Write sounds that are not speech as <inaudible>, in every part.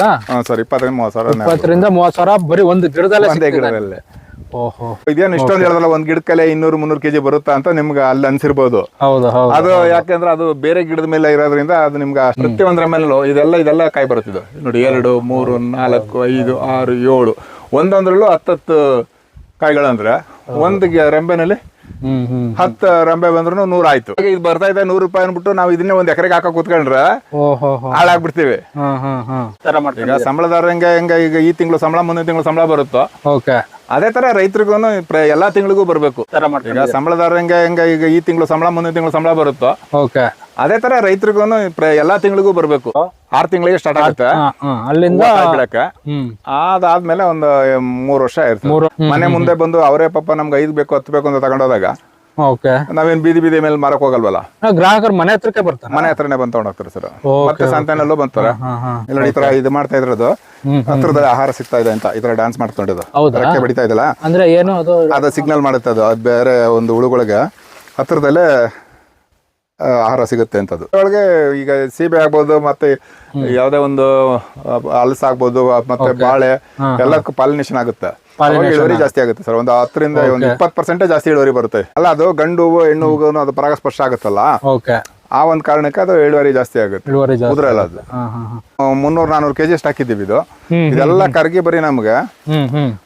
ಹಾಂ ಸರ್ ಇಪ್ಪತ್ತರಿಂದ ಮೂವತ್ತು ಸಾವಿರ ಇಪ್ಪತ್ತರಿಂದ ಮೂವತ್ತು ಸಾವಿರ ಬರೀ ಒಂದು ಗಿಡದಲ್ಲೇ ಒಂದೇ ಸಿಗ್ತಿದೆ. ಗಿಡದಲ್ಲೇ. ಓಹೋ. ಇದೇನು ಇಷ್ಟೊಂದು ಹೇಳೋದಲ್ಲ ಒಂದ್ ಗಿಡಕ್ಕಲೆ ಇನ್ನೂರು ಮುನ್ನೂರು ಕೆಜಿ ಬರುತ್ತಾ ಅಂತ ನಿಮ್ಗೆ ಅಲ್ಲಿ ಅನ್ಸಿರ್ಬೋದು. ಹೌದು ಹೌದು. ಅದು ಯಾಕೆಂದ್ರೆ ಅದು ಬೇರೆ ಗಿಡದ ಮೇಲೆ ಇರೋದ್ರಿಂದ ಅದು ನಿಮ್ಗೆ ಪ್ರತಿಯೊಂದರ ಮೇಲೂ ಇದೆಲ್ಲ ಇದೆಲ್ಲ ಕಾಯಿ ಬರುತ್ತಿದ್ದು. ನೋಡಿ ಎರಡು ಮೂರು ನಾಲ್ಕು ಐದು ಆರು ಏಳು. ಒಂದೊಂದ್ರಲ್ಲೂ ಹತ್ತತ್ತು ಕಾಯಿಗಳಂದ್ರೆ ಒಂದು ಗಿಡ ರೆಂಬೆನಲ್ಲಿ ಹ್ಮ್ ಹ್ಮ್ ಹತ್ತು ರಂಬೆ ಬಂದ್ರು ನೂರ ಆಯ್ತು. ಈಗ ಇದು ಬರ್ತಾ ಇದೆ ನೂರು ರೂಪಾಯಿ ಅನ್ಬಿಟ್ಟು ನಾವು ಇದನ್ನೇ ಒಂದ್ ಎಕರೆಗೆ ಹಾಕ ಕೂತ್ಕೊಂಡ್ರ ಹಾಳಾಗ್ಬಿಡ್ತೀವಿ. ಹಾ ಹಾ ಹಾ. ತರ ಮಾಡ್ತೀವಿ ಈಗ ಸಂಬಳದಾರ ಹೆಂಗ ಹೆಂಗ ಈಗ ಈ ತಿಂಗಳು ಸಂಬಳ ಮುಂದಿನ ತಿಂಗಳು ಸಂಬಳ ಬರುತ್ತೋ? ಓಕೆ. ಅದೇ ತರ ರೈತರಿಗೂ ಎಲ್ಲಾ ತಿಂಗಳಿಗೂ ಬರಬೇಕು. ತರ ಮಾಡ್ತೀವಿ ಈಗ ಸಂಬಳದಾರ ಹೆಂಗ ಹೆಂಗ ಈಗ ಈ ತಿಂಗಳು ಸಂಬಳ ಮುಂದಿನ ತಿಂಗಳು ಸಂಬಳ ಬರುತ್ತೋ? ಓಕೆ. ಅದೇ ತರ ರೈತರಿಗೂ ಎಲ್ಲಾ ತಿಂಗಳಿಗೂ ಬರ್ಬೇಕು. ಆರು ತಿಂಗಳಿಗೆ ಸ್ಟಾರ್ಟ್ ಆಗುತ್ತೆ. ಅಲ್ಲಿಂದ ಅದಾದ್ಮೇಲೆ ಒಂದು ಮೂರ್ ವರ್ಷ ಇರ್ತದೆ ಮನೆ ಮುಂದೆ ಬಂದು ಅವರೇ ಪಾಪ ನಮ್ಗೆ ಐದು ಬೇಕು ಹತ್ತು ಬೇಕು ಅಂತ ತಗೊಂಡೋದಾಗ ಓಕೆ. ನಾವೇನ್ ಬೀದಿ ಬೀದಿ ಮೇಲೆ ಮಾರಕ್ ಹೋಗಲ್ವಲ್ಲ? ಗ್ರಾಹಕರು ಮನೆ ಹತ್ರಕ್ಕೆ ಬರ್ತಾರೆ? ಮನೆ ಹತ್ರನೇ ಬಂದು ತಗೊಂಡೋಗ್ತಾರೆ ಸರ್. ಮತ್ತೆ ಸಂತಾನಲ್ಲೂ ಬಂತಾರೆ ಇಲ್ಲ ಈ ತರ ಇದು ಮಾಡ್ತಾ ಇದ್ರದು. ಹತ್ರದ ಆಹಾರ ಸಿಗ್ತಾ ಇದೆ ಅಂತ ಈ ತರ ಡ್ಯಾನ್ಸ್ ಮಾಡ್ಕೊಂಡಿದ್ದು? ರೆಕ್ಕೆ ಬಡಿತಾ ಇದಲ್ಲ ಅಂದ್ರೆ ಏನು ಅದು ಅದು ಸಿಗ್ನಲ್ ಮಾಡುತ್ತೆ ಅದು. ಅದು ಬೇರೆ ಒಂದು ಹುಳುಗಳಿಗೆ ಹತ್ರದಲ್ಲೇ ಆಹಾರ ಸಿಗುತ್ತೆ ಅಂತದ್ದು ಒಳಗೆ ಈಗ ಸೀಬೆ ಆಗ್ಬೋದು ಮತ್ತೆ ಯಾವ್ದೇ ಒಂದು ಅಲಸ ಹಲಸು ಆಗ್ಬೋದು ಮತ್ತೆ ಬಾಳೆ ಎಲ್ಲಕ್ಕೂ ಪಾಲಿನೇಷನ್ ಆಗುತ್ತೆ. ಇಳುವರಿ ಜಾಸ್ತಿ ಆಗುತ್ತೆ ಸರ್. ಒಂದು ಹತ್ತರಿಂದ ಒಂದು ಇಪ್ಪತ್ತು ಪರ್ಸೆಂಟ್ ಜಾಸ್ತಿ ಇಳುವರಿ ಬರುತ್ತೆ. ಅಲ್ಲ ಅದು ಗಂಡು ಹೂವು ಹೆಣ್ಣು ಹೂವು ಅದು ಪರಾಗಸ್ಪರ್ಶ ಆಗುತ್ತಲ್ಲ? ಆ ಒಂದು ಕಾರಣಕ್ಕೆ ಅದು ಇಳುವರಿ ಜಾಸ್ತಿ ಆಗುತ್ತೆ. ಇಳುವರಿ ಜಾಸ್ತಿ ಉದ್ರಲ್ಲ ಅದು. ಮುನ್ನೂರ್ ನಾನೂರು ಕೆಜಿ ಅಷ್ಟು ಹಾಕಿದ್ದೀವಿ ಇದು. ಇದೆಲ್ಲ ಕರ್ಗಿ ಬರೀ ನಮ್ಗೆ.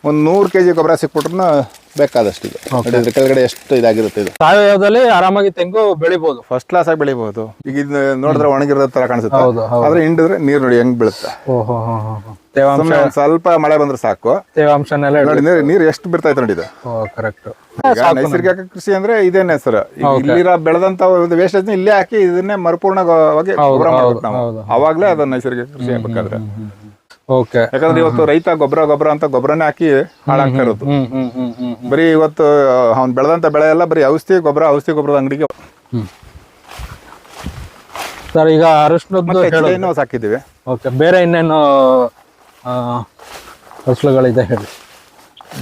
ಒಂದ್ ನೂರ್ ಕೆಜಿ ಗೊಬ್ಬರ ಸಿಕ್ಬಿಟ್ರು ಬೇಕಾದಷ್ಟು ಇದು ಇದ್ರ ಕೆಳಗಡೆ ಎಷ್ಟು ಇದಾಗಿರುತ್ತೆ ಇದು. ಸಾವಯವದಲ್ಲಿ ಆರಾಮಾಗಿ ತೆಂಗು ಬೆಳಿಬಹುದು ಫಸ್ಟ್ ಕ್ಲಾಸ್ ಆಗಿ ಬೆಳಿಬಹುದು ಈಗ ಇದು ನೋಡಿದ್ರೆ ಒಣಗಿರೋ ತರ ಕಾಣಿಸುತ್ತೆ. ಆದ್ರೆ ಹಿಂಡಿದ್ರೆ ನೀರು ನೋಡಿ ಹೆಂಗ್ ಬೀಳುತ್ತೆ. ಓಹೋ ಹೋ ಹೋ ಹೋ. ತೇವಾಂಶ ಸ್ವಲ್ಪ ಮಳೆ ಬಂದ್ರೆ ಸಾಕು. ತೇವಾಂಶನೆಲ್ಲ. ನೋಡಿ ನೀರು ನೀರು ಎಷ್ಟು ಬಿಡ್ತೈತೆ ನೋಡಿ ಇದು. ಓ ಕರೆಕ್ಟ್ ಈಗ ನೈಸರ್ಗಿಕ ಕೃಷಿ ಅಂದ್ರೆ ಇದೇನೆ ಸರ್ ಇಲ್ಲಿರೋ ಬೆಳೆದಂತ ಒಂದು ವೇಸ್ಟೇಜ್ ಇಲ್ಲೇ ಹಾಕಿ ಇದನ್ನೇ ಮರುಪೂರ್ಣವಾಗಿ ಗೊಬ್ಬರ ಮಾಡ್ಬೇಕು ನಾವು. ಅವಾಗ್ಲೇ ಅದು ನೈಸರ್ಗಿಕ ಕೃಷಿ ಆಗ್ಬೇಕಾದ್ರೆ. ಓಕೆ. ಯಾಕಂದ್ರೆ ಇವತ್ತು ರೈತ ಗೊಬ್ಬರ ಗೊಬ್ಬರ ಅಂತ ಗೊಬ್ಬರನೇ ಹಾಕಿ ಹಾಳಾಗ್ತಾ ಇರೋದು. ಬರೀ ಇವತ್ತು ಅವ್ನು ಬೆಳೆದಂತ ಬೆಳೆ ಎಲ್ಲ ಬರೀ ಔಷಧಿ ಗೊಬ್ಬರ ಔಷಧಿ ಗೊಬ್ಬರದ ಅಂಗಡಿಗೆ ಸರ್ ಈಗ ಅರಿಶಿನ ಸಾಕಿದ್ದೀವಿ. ಓಕೆ ಬೇರೆ ಇನ್ನೇನು ಫಸಲುಗಳಿದೆ ಹೇಳಿ.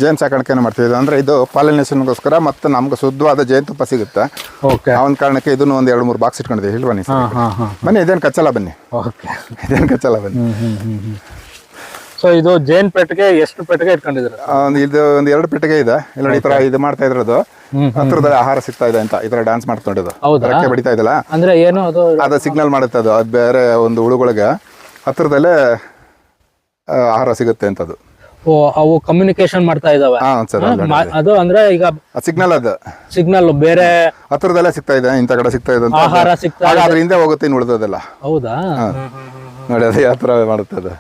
ಜೇನು ಸಾಕಾಣಿಕೆಯನ್ನು ಮಾಡ್ತೀವಿ ಅಂದ್ರೆ ಇದು ಪಾಲಿನೇಷನ್ಗೋಸ್ಕರ ಮತ್ತೆ ನಮ್ಗೆ ಶುದ್ಧವಾದ ಜೇನುತುಪ್ಪ ಸಿಗುತ್ತೆ. ಓಕೆ ಆ ಒಂದು ಕಾರಣಕ್ಕೆ ಇದನ್ನು ಒಂದು ಎರಡು ಮೂರು ಬಾಕ್ಸ್ ಇಟ್ಕೊಂಡಿದ್ದೀವಿ. ಇಲ್ವಾ ನೀವು ಹಾಂ ಹಾಂ ಹಾಂ. ಬನ್ನಿ ಇದೇನು ಕಚ್ಚಲ್ಲ ಬನ್ನಿ. ಓಕೆ ಇದೇನು ಕಚ್ಚಲ್ಲ ಬನ್ನಿ. ಸೊ ಇದು ಜೇನ್ ಪೆಟ್ಟಿಗೆ ಎಷ್ಟು ಪೆಟ್ಟಿಗೆ ಇಟ್ಕೊಂಡಿದ್ರು ಇದು ಒಂದು ಎರಡು ಪೆಟ್ಟಿಗೆ ಇದೆ. ಇಲ್ಲ ಈ ತರ ಇದು ಮಾಡ್ತಾ ಇದ್ರದು ಹ್ಮ್, ಹತ್ರದಲ್ಲಿ ಆಹಾರ ಸಿಗ್ತಾ ಇದೆ ಅಂತ ಈ ತರ ಡ್ಯಾನ್ಸ್ ಮಾಡ್ಕೊಂಡಿದ್ದು? ರೆಕ್ಕೆ ಬಡಿತಾ ಇದಲ್ಲ ಅಂದ್ರೆ ಏನು ಅದು ಅದು ಸಿಗ್ನಲ್ ಮಾಡುತ್ತೆ ಅದು ಬೇರೆ ಒಂದು ಹುಳುಗಳಿಗೆ. ಹತ್ರದಲ್ಲೇ ಆಹಾರ ಸಿಗುತ್ತೆ ಅಂತದು. ಓ ಅವು ಕಮ್ಯುನಿಕೇಶನ್ ಮಾಡ್ತಾ ಇದಾವೆ. ಹಾ ಸರ್ ಮಾ- ಅದು ಅಂದ್ರೆ ಈಗ ಸಿಗ್ನಲ್ ಅದು. ಸಿಗ್ನಲ್ ಬೇರೆ ಹತ್ರದಲ್ಲೇ ಸಿಗ್ತಾ ಇದೆ ಇಂತ ಕಡೆ ಸಿಗ್ತಾ ಇದೆ ಅಂತ ಆಹಾರ ಸಿಗ್ತಾ ಆಗ ಅದ್ರ ಹಿಂದೆ ಹೋಗುತ್ತೆ ಇನ್ನು ಉಳಿದದೆಲ್ಲ ಹೌದಾ? ನೋಡಿ ಅದೇ ಯಾವ ಥರ ಮಾಡುತ್ತೆ ಅದು.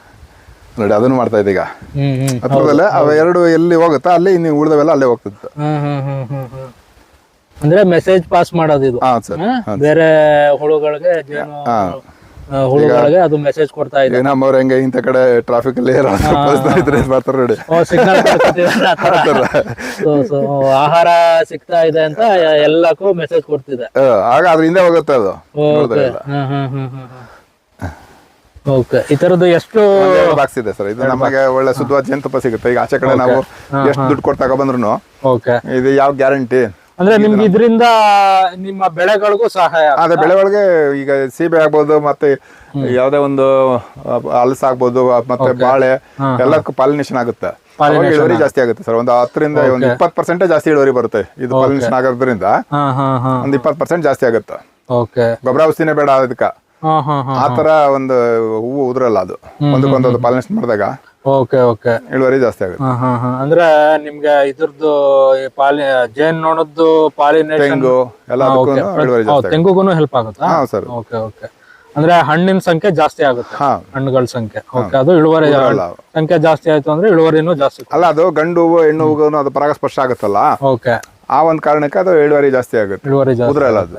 ನೋಡಿ ಅದನ್ನು ಮಾಡ್ತಾ ಇದೆ ಈಗ. ಹ್ಮ್ ಹ್ಮ್ ಹತ್ರದಲ್ಲೇ ಅವ ಎರಡು ಎಲ್ಲಿ ಹೋಗುತ್ತಾ ಅಲ್ಲಿ ಇನ್ನು ಉಳಿದವೆಲ್ಲ ಅಲ್ಲೇ ಹೋಗ್ತಿತ್ತು. ಹ್ಮ್ ಹ್ಮ್ ಹ್ಮ್ ಹ್ಮ್ ಹ್ಮ್. ಅಂದ್ರೆ ಮೆಸೇಜ್ ಪಾಸ್ ಮಾಡೋದು ಇದು. ಹಾ ಸರ್. ಹಾ? ಬೇರೆ ಹುಳುಗಳಿಗೆ ಜೇನು ಹುಳುಗಳಿಗೆ ಅದು ಮೆಸೇಜ್ ಕೊಡ್ತಾ ಇದೆ ನಮ್ಮ ಅವ್ರ ಹೆಂಗೆ ಇಂಥ ಕಡೆ ಟ್ರಾಫಿಕ್ ಅಲ್ಲಿ ಮಾಡ್ತಾರೆ ನೋಡಿ. ಆಹಾರ ಸಿಗ್ತಾ ಇದೆ ಅಂತ ಎಲ್ಲಕ್ಕೂ ಮೆಸೇಜ್ ಕೊಡ್ತಿದೆ. ಆಗ ಅದ್ರ ಹಿಂದೆ ಹೋಗುತ್ತೆ ಅದು. ಓಕೆ. ಈ ತರದ್ದು ಎಷ್ಟು ಬಾಕ್ಸ್ ಇದೆ ಸರ್. ಇದು ನಮಗೆ ಒಳ್ಳೆ ಶುದ್ಧವಾದ ಜೇನುತುಪ್ಪ ಸಿಗುತ್ತೆ. ಈಗ ಆಚೆ ಕಡೆ ನಾವು ಎಷ್ಟು ದುಡ್ಡು ಕೊಟ್ಟು ತಗೊಬಂದ್ರು ಇದು ಯಾವ ಗ್ಯಾರಂಟಿ? ಅಂದ್ರೆ ನಿಮ್ಗೆ ಇದರಿಂದ ನಿಮ್ಮ ಬೆಳೆಗಳಿಗೂ ಸಹಾಯ. ಅದೇ ಬೆಳೆಗಳಿಗೆ ಒಳಗೆ ಈಗ ಸೀಬೆ ಆಗ್ಬೋದು ಮತ್ತೆ ಯಾವ್ದೇ ಒಂದು ಅಲಸ ಹಲಸು ಆಗ್ಬೋದು ಮತ್ತೆ ಬಾಳೆ ಎಲ್ಲಕ್ಕೂ ಪಾಲಿನೇಷನ್ ಆಗುತ್ತೆ. ಇಳುವರಿ ಜಾಸ್ತಿ ಆಗುತ್ತೆ ಸರ್. ಒಂದು ಹತ್ತರಿಂದ ಒಂದು ಇಪ್ಪತ್ತು ಪರ್ಸೆಂಟ್ ಜಾಸ್ತಿ ಇಳುವರಿ ಬರುತ್ತೆ. ಇದು ಪಾಲಿನೇಷನ್ ಆಗೋದ್ರಿಂದ ಒಂದು ಇಪ್ಪತ್ತು ಪರ್ಸೆಂಟ್ ಜಾಸ್ತಿ ಆಗುತ್ತೆ. ಓಕೆ ಗೊಬ್ಬರ ಔಷಧಿನೇ ಬೇಡ ಅದಕ್ಕೆ. ಆ ತರ ಒಂದು ಹೂವು ಉದ್ರಲ್ಲ ಅದು. ಒಂದಕ್ಕೊಂದು ಪಾಲಿನೇಷನ್ ಮಾಡಿದಾಗ ಓಕೆ ಓಕೆ. ಇಳುವರಿ ಜಾಸ್ತಿ ಆಗುತ್ತೆ. ಅಂದ್ರೆ ನಿಮ್ಗೆ ಇದ್ರದ್ದು ಪಾಲಿ ಜೇನ್ ನೋಡದ್ದು ಪಾಲಿನೇಷನ್ ತೆಂಗು ಎಲ್ಲದಕ್ಕೂ ಇಳುವರಿ ಜಾಸ್ತಿ ಆಗುತ್ತೆ. ತೆಂಗುಗೂ ಹೆಲ್ಪ್ ಆಗುತ್ತಾ? ಹಾ ಸರ್. Okay okay. ಅಂದ್ರೆ ಹಣ್ಣಿನ ಸಂಖ್ಯೆ ಜಾಸ್ತಿ ಆಗುತ್ತೆ. ಹಾ. ಹಣ್ಣುಗಳ ಸಂಖ್ಯೆ. ಓಕೆ ಅದು ಇಳುವರಿ ಸಂಖ್ಯೆ ಜಾಸ್ತಿ ಆಯ್ತು ಅಂದ್ರೆ ಇಳುವರಿನೂ ಜಾಸ್ತಿ ಅಲ್ಲ ಅದು ಗಂಡು ಹೂವು ಹೆಣ್ಣು ಹೂವು ಅದು ಪರಾಗಸ್ಪರ್ಶ ಆಗುತ್ತಲ್ಲ? ಓಕೆ. ಆ ಒಂದು ಕಾರಣಕ್ಕೆ ಅದು ಇಳುವರಿ ಜಾಸ್ತಿ ಆಗುತ್ತೆ. ಇಳುವರಿ ಜಾಸ್ತಿ ಅದು.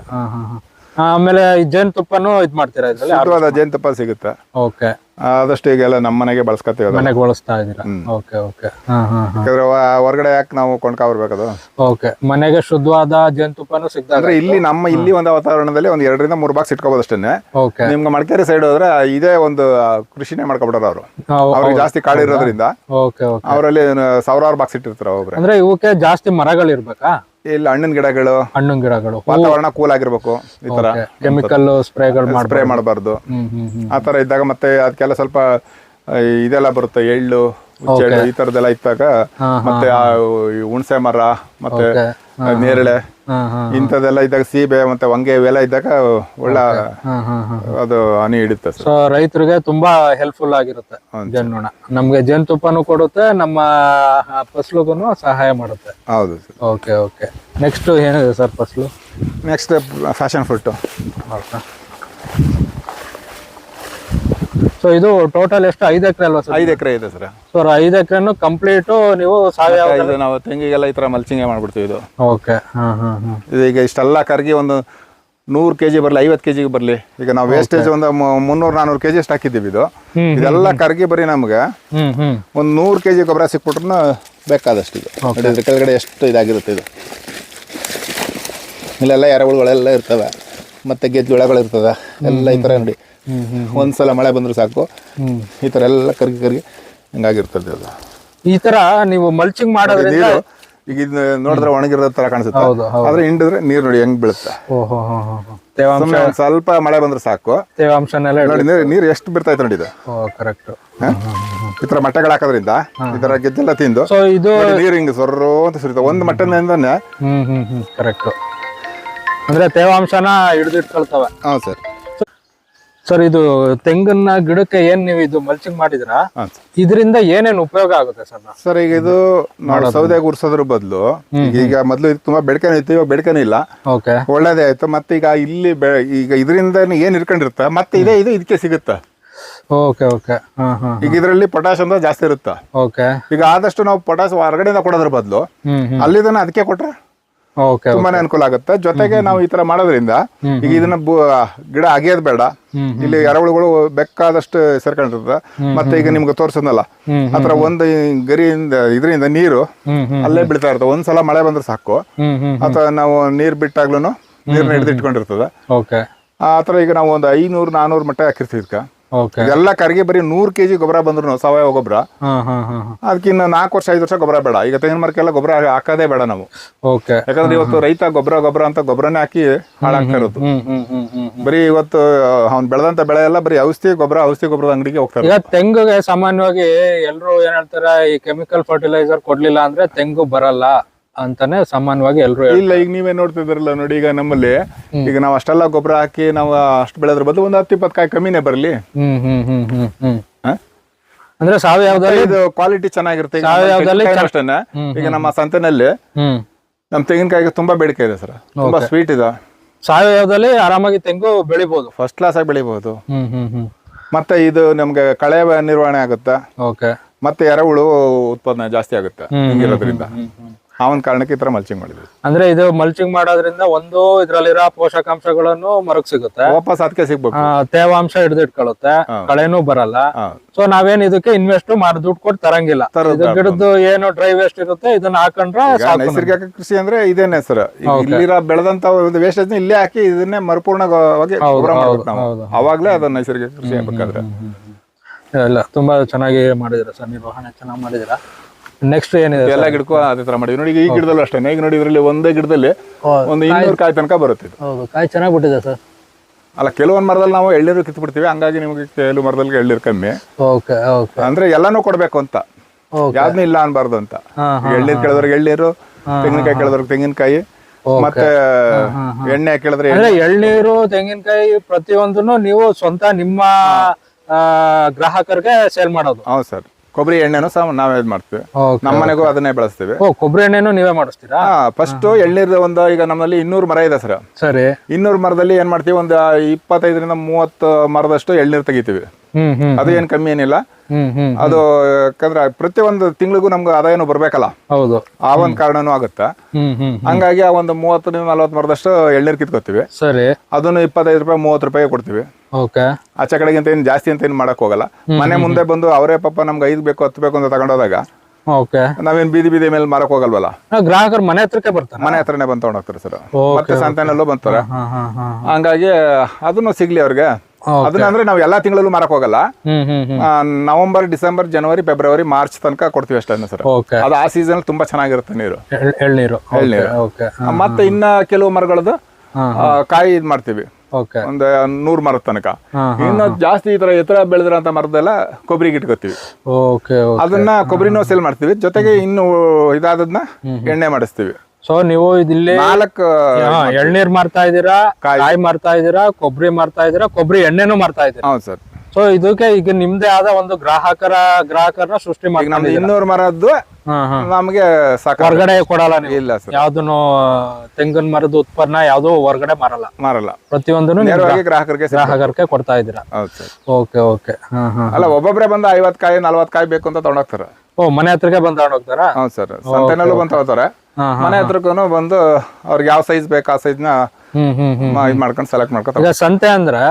ಆಮೇಲೆ ಈ ಜೇನುತುಪ್ಪನೂ ಇದ್ ಮಾಡ್ತೀರಾ ಇದ್ರಲ್ಲಿ? ತುಪ್ಪ ಸಿಗುತ್ತೆ. ಓಕೆ. ಆದಷ್ಟು ಈಗೆಲ್ಲ ನಮ್ಮ ಮನೆಗೆ ಬಳಸ್ಕೊತೀವಿ ಮನೆಗೆ ಬಳಸ್ತಾ ಇದ್ದೀರಾ? Okay okay. ಯಾಕಂದ್ರೆ ಹೊರಗಡೆ ಯಾಕೆ ನಾವು ಕೊಂಡ್ಕೊ ಅದು ಓಕೆ. ಮನೆಗೆ ಶುದ್ಧವಾದ ಜೇನುತುಪ್ಪನೂ ಸಿಗ್ತದೆ ಅಂದ್ರೆ ಇಲ್ಲಿ ನಮ್ಮ ಇಲ್ಲಿ ಒಂದು ವಾತಾವರಣದಲ್ಲಿ ಒಂದು ಎರಡರಿಂದ ಮೂರು ಬಾಕ್ಸ್ ಇಟ್ಕೋಬಹುದು ಅಷ್ಟೇ ನಿಮ್ಗೆ ಮಡಿಕೇರಿ ಸೈಡ್ ಹೋದ್ರೆ ಇದೇ ಒಂದು ಕೃಷಿನೇ ಮಾಡ್ಕೊಬಿಡೋರು ಅವರು. ಅವ್ರಿಗೆ ಜಾಸ್ತಿ ಕಾಡಿರೋದ್ರಿಂದ ಅವರಲ್ಲಿ ಸಾವಿರಾರು ಬಾಕ್ಸ್ ಇಟ್ಟಿರ್ತಾರೆ ಒಬ್ರು ಅಂದ್ರೆ ಇವಕ್ಕೆ ಜಾಸ್ತಿ ಮರಗಳಿರ್ಬೇಕಾ? ಇಲ್ಲಿ ಹಣ್ಣಿನ ಗಿಡಗಳು? ಹಣ್ಣಿನ ಗಿಡಗಳು. ವಾತಾವರಣ ಕೂಲ್ ಆಗಿರ್ಬೇಕು ಈ ತರ. ಕೆಮಿಕಲ್ ಸ್ಪ್ರೇಗಳು ಸ್ಪ್ರೇ ಮಾಡಬಾರ್ದು. ಆ ತರ ಇದ್ದಾಗ ಮತ್ತೆ ಅದಕ್ಕೆಲ್ಲ ಸ್ವಲ್ಪ ಇದೆಲ್ಲ ಬರುತ್ತೆ ಎಳ್ಳು ಹುಚ್ಚೆಳ್ಳು ಈ ತರದೆಲ್ಲ ಇತ್ತಾಗ ಮತ್ತೆ ಆ ಹುಣಸೆ ಮರ ಮತ್ತೆ ನೇರಳೆ ಇಂಥದ್ದೆಲ್ಲ ಇದ್ದಾಗ ಸೀಬೆ ಮತ್ತೆ ವಂಗೆ ಇವೆಲ್ಲ ಇದ್ದಾಗ ಒಳ್ಳೆ ಅದು ಹನಿ ಹಿಡಿಯುತ್ತೆ ಸೊ ರೈತರಿಗೆ ತುಂಬಾ ಹೆಲ್ಪ್ಫುಲ್ ಆಗಿರುತ್ತೆ ಜೇನುನೊಣ. ನಮ್ಗೆ ಜೇನುತುಪ್ಪನೂ ಕೊಡುತ್ತೆ ನಮ್ಮ ಫಸಲುಗೂ ಸಹಾಯ ಮಾಡುತ್ತೆ. ಹೌದು ಓಕೆ ಓಕೆ ನೆಕ್ಸ್ಟ್ ಏನಿದೆ ಸರ್ ಫಸಲು? ನೆಕ್ಸ್ಟ್ ಫ್ಯಾಷನ್ ಫ್ರೂಟು ಸೊ ಇದು ಟೋಟಲ್ ಎಷ್ಟು? ಐದು ಎಕರೆ ಅಲ್ವಾ ಸರ್? ಐದು ಎಕರೆ ಇದೆ ಸರ್. ಸರ್ ಐದು ಎಕರೆನು ಕಂಪ್ಲೀಟ್ ನೀವು ಸಾವಯವ ಇದು ನಾವು ತೆಂಗಿಗೆಲ್ಲ ಈ ತರ ಮಲ್ಚಿಂಗ್ ಮಾಡ್ಬಿಡ್ತೀವಿ ಇದು. ಓಕೆ ಇದು ಈಗ ಇಷ್ಟೆಲ್ಲ ಕರ್ಗಿ ಒಂದು ನೂರು ಕೆಜಿ ಬರಲಿ ಐವತ್ತು ಕೆ ಜಿಗೆ ಬರಲಿ. ಈಗ ನಾವು ವೇಸ್ಟೇಜ್ ಒಂದು ಮುನ್ನೂರ್ ಮುನ್ನೂರು ಕೆಜಿ ಅಷ್ಟು ಹಾಕಿದ್ದೀವಿ ಇದು. ಇದೆಲ್ಲ ಕರ್ಗಿ ಬರೀ ನಮ್ಗೆ. ಒಂದು ನೂರು ಕೆಜಿ ಗೊಬ್ಬರ ಸಿಕ್ಬಿಟ್ರು ಬೇಕಾದಷ್ಟು ಇದು. ಕೆಳಗಡೆ ಎಷ್ಟು ಇದಾಗಿರುತ್ತೆ ಇದು. ಇಲ್ಲೆಲ್ಲ ಎರೆಹುಳುಗಳೆಲ್ಲ ಇರ್ತವೆ. ಮತ್ತೆ ಗೆದ್ದು ಇರ್ತದ ಎಲ್ಲ ಈ ತರ ನೋಡಿ. ಒಂದ್ಸಲ ಮಳೆ ಬಂದ್ರೆ ಸಾಕು. ಈ ತರ ಎಲ್ಲ ಕರ್ಗಿ ಕರ್ಗಿ ಹಿಂಗಾಗಿರ್ತದೆ ಅದು. ಈ ತರ ನೀವು ಮಲ್ಚಿಂಗ್ ಮಾಡೋದ್ರಿಂದ ನೀರು ಈಗ ಇದ್ ನೋಡಿದ್ರೆ ಒಣಗಿರೋ ತರ ಕಾಣಿಸುತ್ತೆ. ಆದ್ರೆ ಹಿಂಡಿದ್ರೆ ನೀರು ನೋಡಿ ಹೆಂಗ್ ಬೀಳುತ್ತೆ. ತೇವಾಂಶ ಒಂದ್ ಸ್ವಲ್ಪ ಮಳೆ ಬಂದ್ರೆ ಸಾಕು. ತೇವಾಂಶನೆಲ್ಲ ನೋಡಿ ನೀರು ನೀರು ಎಷ್ಟು ಬಿಡ್ತೈತೆ ನೋಡಿ ಇದು. ಕರೆಕ್ಟ್? ಈ ತರ ಮಟ್ಟೆಗಳು ಹಾಕೋದ್ರಿಂದ ಈ ತರ ಗೆದ್ದೆಲ್ಲ ತಿಂದು ನೀರ್ ಇದು ನೀರು ಹಿಂಗ್ ಸೊರ್ರೋ ಅಂತ ಸುರಿತ ಒಂದ್ ಹ್ಮ್ ಕರೆಕ್ಟ್ ಅಂದ್ರೆ ತೇವಾಂಶನ ಹಿಡಿದಿಟ್ಕೊಳ್ತವೆ ಹಾ ಸರ್. ಸರ್ ಇದು ತೆಂಗನ್ನ ಗಿಡಕ್ಕೆ ಏನ್ ನೀವು ಇದು ಮಲ್ಚಿಂಗ್ ಮಾಡಿದ್ರ? ಇದರಿಂದ ಏನೇನ್ ಉಪಯೋಗ ಆಗುತ್ತೆ ಸರ್? ಸರ್ ಈಗ ಇದು ನಾವು ಸೌದೆ ಗುರ್ಸೋದ್ರ ಬದಲು ಈಗ ಮೊದಲು ಇದು ತುಂಬಾ ಬೆಳಕೇನೆ ಇತ್ತು ಇವಾಗ ಬೆಳಕೇನೆ ಇಲ್ಲ. ಓಕೆ. ಒಳ್ಳೇದೇ ಆಯ್ತು. ಮತ್ತೆ ಈಗ ಇಲ್ಲಿ ಈಗ ಇದರಿಂದ ಏನ್ ಇರ್ಕೊಂಡಿರುತ್ತೆ ಮತ್ತೆ ಇದೇ ಇದು ಇದಕ್ಕೆ ಸಿಗುತ್ತೆ. Okay okay. ಈಗ ಇದರಲ್ಲಿ ಪೊಟ್ಯಾಶ್ ಅಂತ ಜಾಸ್ತಿ ಇರುತ್ತೆ? ಓಕೆ. ಈಗ ಆದಷ್ಟು ನಾವು ಪೊಟ್ಯಾಶ್ ಹೊರಗಡೆಯಿಂದ ಕೊಡೋದ್ರ ಬದಲು ಅಲ್ಲಿದನ್ನ ಅದಕ್ಕೆ ಕೊಟ್ರೆ? ತುಂಬಾನೇ ಅನುಕೂಲ ಆಗುತ್ತೆ. ಜೊತೆಗೆ ನಾವು ಈ ತರ ಮಾಡೋದ್ರಿಂದ ಈಗ ಇದನ್ನ ಗಿಡ ಅಗಿಯೋದ್ ಬೇಡ. ಇಲ್ಲಿ ಎರೆಹುಳುಗಳು ಬೆಕ್ಕಾದಷ್ಟು ಸೇರ್ಕೊಂಡಿರ್ತದೆ. ಮತ್ತೆ ಈಗ ನಿಮ್ಗೆ ತೋರ್ಸದ್ನಲ್ಲ ಆತರ ಒಂದು ಗರಿಯಿಂದ ಇದರಿಂದ ನೀರು ಅಲ್ಲೇ ಬೀಳ್ತಾ ಇರ್ತದೆ. ಒಂದ್ಸಲ ಮಳೆ ಬಂದ್ರೆ ಸಾಕು. ಅಥವಾ ನಾವು ನೀರ್ ಬಿಟ್ಟಾಗ್ಲೂ ನೀರ್ನ ಹಿಡಿದಿಟ್ಕೊಂಡಿರ್ತದೆ. ಆತರ ಈಗ ನಾವು ಒಂದು ಐನೂರು ನಾನೂರು ಮಟ್ಟ ಹಾಕಿರ್ತೀವಿ ಇದೆಲ್ಲ ಕರಿಗೆ ಬರೀ ನೂರ್ ಕೆಜಿ ಗೊಬ್ಬರ ಬಂದ್ರು ಸಾವಯವ ಗೊಬ್ಬರ. ಅದಕ್ಕಿನ್ನ ನಾಲ್ಕು ವರ್ಷ ಐದು ವರ್ಷ ಗೊಬ್ಬರ ಬೇಡ. ಈಗ ತೆಂಗಿನ ಮರಕ್ಕೆಲ್ಲ ಗೊಬ್ಬರ ಹಾಕೋದೇ ಬೇಡ ನಾವು. ಓಕೆ. ಯಾಕಂದ್ರೆ ಇವತ್ತು ರೈತ ಗೊಬ್ಬರ ಗೊಬ್ಬರ ಅಂತ ಗೊಬ್ಬರನೇ ಹಾಕಿ ಹಾಳಾಗ್ತಾ ಇರೋದು ಹ್ಮ್ ಹ್ಮ್ ಹ್ಮ್ ಹ್ಮ್ ಬರೀ ಇವತ್ತು ಅವ್ನ್ ಬೆಳೆದಂತ ಬೆಳೆ ಎಲ್ಲ ಬರೀ ಔಷಧಿ ಗೊಬ್ಬರ ಔಷಧಿ ಗೊಬ್ಬರದ ಅಂಗಡಿಗೆ ಹೋಗ್ತಾರೆ ಈಗ ತೆಂಗುಗೆ ಸಾಮಾನ್ಯವಾಗಿ ಎಲ್ರು ಏನ್ ಹೇಳ್ತಾರೆ ಈ ಕೆಮಿಕಲ್ ಫರ್ಟಿಲೈಸರ್ ಕೊಡ್ಲಿಲ್ಲ ಅಂದ್ರೆ ತೆಂಗು ಬರಲ್ಲ. ಅಂತಾನೆ ಸಾಮಾನ್ಯವಾಗಿ ಎಲ್ರು ಇಲ್ಲ ಈಗ ನೀವೇ ನೋಡ್ತಿದ್ರಲ್ಲ ನೋಡಿ ಈಗ ನಮ್ಮಲ್ಲಿ ಈಗ ನಾವು ಅಷ್ಟೆಲ್ಲ ಗೊಬ್ಬರ ಹಾಕಿ ನಾವು ಅಷ್ಟು ಬೆಳೆದ್ರ ಬದಲು ಒಂದು ಹತ್ತು ಇಪ್ಪತ್ತು ಕಾಯಿ ಕಮ್ಮಿನೇ ಬರಲಿ. ಹ್ಮ್ ಹ್ಮ್ ಹ್ಮ್ ಹ್ಮ್ ಹ್ಮ್. ಅಂದ್ರೆ ಸಾವಯವದಲ್ಲಿ ಇದು ಕ್ವಾಲಿಟಿ ಚೆನ್ನಾಗಿರುತ್ತೆ ಈಗ ಸಾವಯವದಲ್ಲಿ ನಮ್ಮ ಅಷ್ಟೇನೆ. ಈಗ ನಮ್ಮ ಸಂತೆನಲ್ಲಿ ನಮ್ ನಮ್ಮ ತೆಂಗಿನಕಾಯಿಗೆ ತುಂಬಾ ಬೇಡಿಕೆ ಇದೆ ಸರ್. ತುಂಬಾ ಸ್ವೀಟ್ ಇದೆ. ಸಾವಯವದಲ್ಲಿ ಆರಾಮಾಗಿ ತೆಂಗು ಬೆಳಿಬಹುದು ಫಸ್ಟ್ ಕ್ಲಾಸ್ ಆಗಿ ಬೆಳಿಬಹುದು ಮತ್ತೆ ಇದು ನಮ್ಗೆ ಕಳೆ ನಿರ್ವಹಣೆ ಆಗುತ್ತೆ. ಓಕೆ ಮತ್ತೆ ಎರೆಹುಳು ಉತ್ಪಾದನೆ ಜಾಸ್ತಿ ಆಗುತ್ತೆ ಹಿಂಗಿರೋದ್ರಿಂದ. ಆ ಒಂದು ಕಾರಣಕ್ಕೆ ಈ ತರ ಮಲ್ಚಿಂಗ್ ಮಾಡಿದ್ವಿ. ಅಂದ್ರೆ ಇದು ಮಲ್ಚಿಂಗ್ ಮಾಡೋದ್ರಿಂದ ಒಂದು ಇದ್ರಲ್ಲಿರೋ ಪೋಷಕಾಂಶಗಳನ್ನು ಮರಕ್ ಸಿಗುತ್ತೆ. ವಾಪಸ್ ಅದಕ್ಕೆ ಸಿಗ್ಬೇಕು. ತೇವಾಂಶ ಹಿಡಿದು ಹಿಡಿದಿಟ್ಕೊಳ್ಳುತ್ತೆ ಕಳೆನೂ ಬರಲ್ಲ. ಸೊ ನಾವೇನ್ ಇದಕ್ಕೆ ಇನ್ವೆಸ್ಟ್ ಮಾಡಿ ದುಡ್ಡು ಕೊಟ್ಟು ತರಂಗಿಲ್ಲ ಗಿಡದ್ದು ಏನು ಡ್ರೈ ವೇಸ್ಟ್ ಇರುತ್ತೆ ಇದನ್ನ ಹಾಕೊಂಡ್ರೆ ನೈಸರ್ಗಿಕ ಕೃಷಿ ಅಂದ್ರೆ ಇದೇನೆ ಸರ್ ಇಲ್ಲಿರೋ ಬೆಳೆದಂತ ಒಂದು ವೇಸ್ಟೇಜ್ ಇಲ್ಲೇ ಹಾಕಿ ಇದನ್ನೇ ಮರುಪೂರ್ಣವಾಗಿ ಅವಾಗ್ಲೇ ಅದು ನೈಸರ್ಗಿಕ ಕೃಷಿ ಆಗ್ಬೇಕಾದ್ರೆ. ಇಲ್ಲ ತುಂಬಾ ಚೆನ್ನಾಗಿ ಮಾಡಿದಿರ ಸರ್ ನಿರ್ವಹಣೆ ಚೆನ್ನಾಗಿ ಮಾಡಿದಿರ ನೆಕ್ಸ್ಟ್ ಏನಿದೆ ಎಲ್ಲ ಗಿಡಕ್ಕೂ ಅದೇ ತರ ಮಾಡಿದ್ವಿ. ನೋಡಿ ಈ ಗಿಡದಲ್ಲೂ ಅಷ್ಟೇ. ಈಗ ನೋಡಿ ಇದರಲ್ಲಿ ಒಂದೇ ಗಿಡದಲ್ಲಿ ಒಂದು ಇನ್ನೂರು ಕಾಯಿ ತನಕ ಬರುತ್ತೆ ಇದು. ಹೌದು ಕಾಯಿ ಚೆನ್ನಾಗಿ ಬಿಟ್ಟಿದೆ ಸರ್. ಅಲ್ಲ ಕೆಲವೊಂದು ಮರದಲ್ಲಿ ನಾವು ಎಳ್ನೀರು ಕಿತ್ತು ಬಿಡ್ತೀವಿ. ಹಂಗಾಗಿ ನಿಮಗೆ ಕೆಲವು ಮರದಲ್ಲಿ ಎಳ್ನೀರು ಕಮ್ಮಿ. ಓಕೆ ಓಕೆ ಅಂದ್ರೆ ಎಲ್ಲಾನು ಕೊಡ್ಬೇಕು ಅಂತ. ಓಕೆ ಯಾವ್ದನ್ನೂ ಇಲ್ಲ ಅನ್ಬಾರ್ದು ಅಂತ. ಹಾ ಎಳ್ನೀರು ಕೇಳಿದ್ರಿಗೆ ಎಳ್ನೀರು ತೆಂಗಿನಕಾಯಿ ಕೇಳಿದ್ರಿಗೆ ತೆಂಗಿನಕಾಯಿ ಮತ್ತೆ ಎಣ್ಣೆ ಕೇಳಿದ್ರೆ ಎಣ್ಣೆ. ಅಂದ್ರೆ ಎಳ್ನೀರು ತೆಂಗಿನಕಾಯಿ ಪ್ರತಿಯೊಂದನ್ನು ನೀವು ಸ್ವಂತ ನಿಮ್ಮ ಆ, ಗ್ರಾಹಕರಿಗೆ ಸೇಲ್ ಮಾಡೋದು. ಹೌದು ಸರ್. ಕೊಬ್ಬರಿ ಎಣ್ಣೆನೂ ಸಹ ನಾವೇ ಇದು ಮಾಡ್ತೀವಿ. ನಮ್ಮ ಮನೆಗೂ ಅದನ್ನೇ ಬೆಳೆಸ್ತೀವಿ. ಓ ಕೊಬ್ಬರಿ ಎಣ್ಣೆನು ನೀವೇ ಮಾಡಿಸ್ತೀರಾ? ಫಸ್ಟ್ ಎಳ್ನೀರು ಒಂದು ಈಗ ನಮ್ಮಲ್ಲಿ ಇನ್ನೂರು ಮರ ಇದೆ ಸರ್. ಸರಿ. ಇನ್ನೂರು ಮರದಲ್ಲಿ ಏನ್ ಮಾಡ್ತೀವಿ? ಒಂದು ಇಪ್ಪತ್ತೈದರಿಂದ ಮೂವತ್ತು ಮರದಷ್ಟು ಎಳ್ನೀರು ತೆಗಿತೀವಿ. ಅದು ಏನ್ ಕಮ್ಮಿ ಏನಿಲ್ಲ. ಅದು ಯಾಕಂದ್ರೆ ಪ್ರತಿಯೊಂದು ತಿಂಗಳಿಗೂ ನಮ್ಗೆ ಆದಾಯನೂ ಬರ್ಬೇಕಲ್ಲ. ಹೌದು. ಆ ಒಂದ್ ಕಾರಣನೂ ಆಗುತ್ತೆ. ಹಂಗಾಗಿ ಆ ಒಂದು ಮೂವತ್ತರಿಂದ ನಲ್ವತ್ತು ಮರದಷ್ಟು ಎಳ್ನೀರ್ ಕಿತ್ಕೋತೀವಿ. ಸರಿ. ಅದನ್ನು ಇಪ್ಪತ್ತೈದು ರೂಪಾಯಿ ಮೂವತ್ತು ರೂಪಾಯಿ ಕೊಡ್ತೀವಿ. ಓಕೆ. ಆಚೆ ಕಡೆಗಿಂತ ಏನು ಜಾಸ್ತಿ ಅಂತ ಏನು ಮಾಡಕ್ ಹೋಗಲ್ಲ. ಮನೆ ಮುಂದೆ ಬಂದು ಅವರೇ ಪಾಪ ನಮ್ಗೆ ಐದು ಬೇಕು ಹತ್ತು ಬೇಕು ಅಂತ ತಗೊಂಡೋದಾಗ ಓಕೆ. ನಾವೇನ್ ಬೀದಿ ಬೀದಿ ಮೇಲೆ ಮಾರಕ್ ಹೋಗಲ್ವಲ್ಲ? ಗ್ರಾಹಕರು ಮನೆ ಹತ್ರಕ್ಕೆ ಬರ್ತಾರೆ. ಮನೆ ಹತ್ರನೇ ಬಂದ್ ತಗೊಂಡ್ ಹೋಗ್ತಾರೆ ಸರ್ ಮತ್ತೆ ಸಂತಾನೆಲ್ಲೂ ಬಂತಾರೆ ಹಂಗಾಗಿ ಅದನ್ನು ಸಿಗ್ಲಿ ಅವ್ರಿಗೆ. ಅದನ್ನ ಅಂದ್ರೆ ನಾವು ಎಲ್ಲಾ ತಿಂಗಳಲ್ಲೂ ಮಾರಕ್ ಹೋಗಲ್ಲ. ನವೆಂಬರ್ ಡಿಸೆಂಬರ್ ಜನವರಿ ಫೆಬ್ರವರಿ ಮಾರ್ಚ್ ತನಕ ಕೊಡ್ತೀವಿ ಅಷ್ಟೇ ಸರ್. ಅದು ಆ ಸೀಸನ್ ತುಂಬಾ ಚೆನ್ನಾಗಿರುತ್ತೆ ನೀರು. ಎಳ್ನೀರು. ಎಳ್ನೀರು. ಮತ್ತೆ ಇನ್ನ ಕೆಲವು ಮರಗಳದ್ದು ಕಾಯಿ ಇದ್ ಮಾಡ್ತೀವಿ. ಓಕೆ ನೂರ್ ಮರದ ತನಕ. ಇನ್ನು ಜಾಸ್ತಿ ಈ ತರ ಎತ್ತರ ಬೆಳೆದಿರೋ ಮರದೆಲ್ಲ ಕೊಬ್ಬರಿಗೆ ಇಟ್ಕೋತೀವಿ. ಅದನ್ನ ಕೊಬ್ಬರಿನೂ ಸೇಲ್ ಮಾಡ್ತೀವಿ. ಜೊತೆಗೆ ಇನ್ನು ಇದಾದದ್ನ ಎಣ್ಣೆ ಮಾಡಿಸ್ತೀವಿ. ಸೊ ನೀವು ಇಲ್ಲಿ ನಾಲ್ಕು ಎಳ್ನೀರ್ ಮಾರ್ತಾ ಇದ್ದೀರಾ ಕಾಯಿ. ಮಾರ್ತಾ ಇದೀರಾ ಕೊಬ್ಬರಿ ಮಾರ್ತಾ ಇದೀರಾ ಕೊಬ್ಬರಿ ಎಣ್ಣೆನೂ ಮಾರ್ತಾ ಇದೀರಾ ಹೌದು ಸರ್. ಸೊ ಇದಕ್ಕೆ ಈಗ ನಿಮ್ದೇ ಆದ ಒಂದು ಗ್ರಾಹಕರ ಗ್ರಾಹಕರನ್ನ ಸೃಷ್ಟಿ ನಮ್ದು ಮಾಡಿ ಇನ್ನೂರು ಮರದ್ದು ನಮಗೆ ಹೊರಗಡೆ ಕೊಡಲ್ಲ ನೀವು? ಇಲ್ಲ ಸರ್. ಯಾವ್ದನ್ನು ತೆಂಗಿನ ಮರದ ಉತ್ಪನ್ನ ಯಾವ್ದು ಹೊರಗಡೆ ಮಾರಲ್ಲ? ಮಾರಲ್ಲ. ಪ್ರತಿಯೊಂದನ್ನು ನೇರವಾಗಿ ಗ್ರಾಹಕರಿಗೆ. ಗ್ರಾಹಕರಿಗೆ ಕೊಡ್ತಾ ಇದ್ದೀರಾ? Okay okay. ಅಲ್ಲ ಒಬ್ಬೊಬ್ರೆ ಬಂದು ಐವತ್ ಕಾಯಿ ನಲ್ವತ್ ಕಾಯಿ ಬೇಕು ಅಂತ ತಗೊಂಡೋಗ್ತಾರೆ. ಓ ಮನೆ ಹತ್ರಕ್ಕೆ ಬಂದ್ ತಗೊಂಡ್ ಹೋಗ್ತಾರಾ? ಹೌದು ಸರ್ ಸಂತೆನಲ್ಲೂ ಬಂದು ತಗೋತಾರೆ ಮನೆ ಹತ್ರಕ್ಕೂ ಬಂದು ಅವ್ರಿಗೆ ಯಾವ ಸೈಜ್ ಬೇಕು ಆ ಸೈಜ್ನ ಇದು ಮಾಡ್ಕೊಂಡು ಸೆಲೆಕ್ಟ್ ಮಾಡ್ಕೊಂಡು ಈಗ ಸಂತೆ ಅಂದ್ರೆ